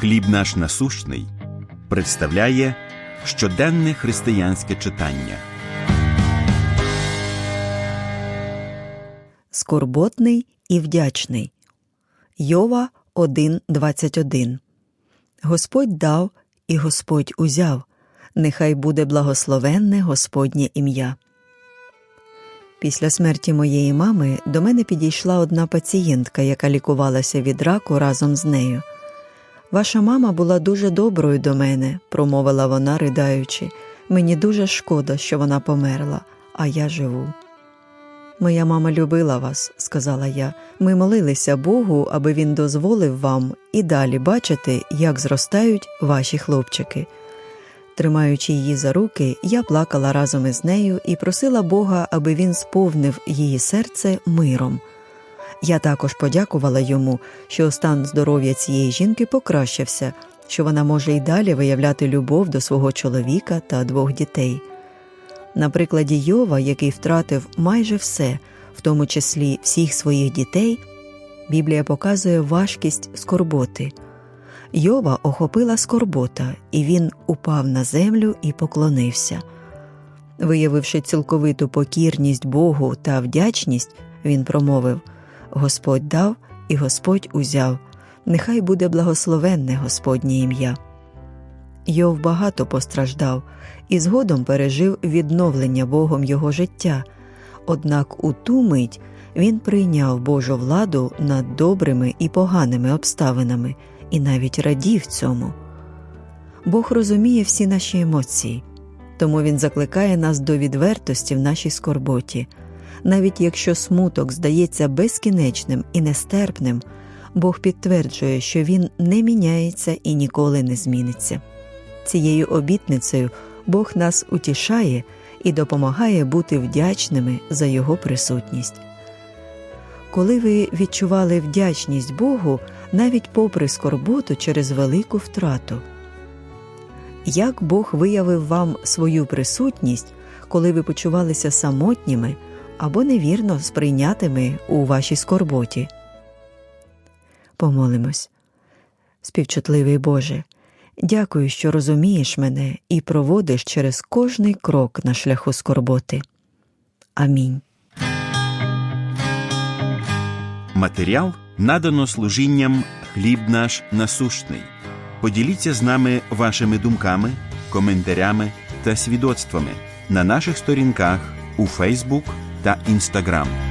Хліб наш насущний представляє щоденне християнське читання. Скорботний і вдячний. Йова 1.21 Господь дав і Господь узяв. Нехай буде благословенне Господнє ім'я. Після смерті моєї мами до мене підійшла одна пацієнтка, яка лікувалася від раку разом з нею. Ваша мама була дуже доброю до мене, промовила вона, придаючи. Мені дуже шкода, що вона померла, а я живу. Моя мама любила вас, сказала я. Ми молилися Богу, аби він дозволив вам і далі бачити, як зростають ваші хлопчики. Тримаючи її за руки, я плакала разом із нею і просила Бога, аби він сповнив її серце миром. Я також подякувала йому, що стан здоров'я цієї жінки покращився, що вона може й далі виявляти любов до свого чоловіка та двох дітей. На прикладі Йова, який втратив майже все, в тому числі всіх своїх дітей, Біблія показує важкість скорботи. Йова охопила скорбота, і він упав на землю і поклонився. Виявивши цілковиту покірність Богу та вдячність, він промовив Господь дав і Господь узяв, нехай буде благословенне Господнє ім'я. Йов багато постраждав і згодом пережив відновлення Богом його життя, однак у ту мить він прийняв Божу владу над добрими і поганими обставинами і навіть радів цьому. Бог розуміє всі наші емоції, тому Він закликає нас до відвертості в нашій скорботі. Навіть якщо смуток здається безкінечним і нестерпним, Бог підтверджує, що Він не міняється і ніколи не зміниться. Цією обітницею Бог нас утішає і допомагає бути вдячними за Його присутність. Коли ви відчували вдячність Богу навіть попри скорботу через велику втрату, як Бог виявив вам свою присутність, коли ви почувалися самотніми або невірно сприйнятими у вашій скорботі? Помолимось. Співчутливий Боже. Дякую, що розумієш мене і проводиш через кожний крок на шляху скорботи. Амінь. Матеріал надано служінням хліб наш насущний. Поділіться з нами вашими думками, коментарями та свідоцтвами на наших сторінках у Фейсбук та Інстаграм.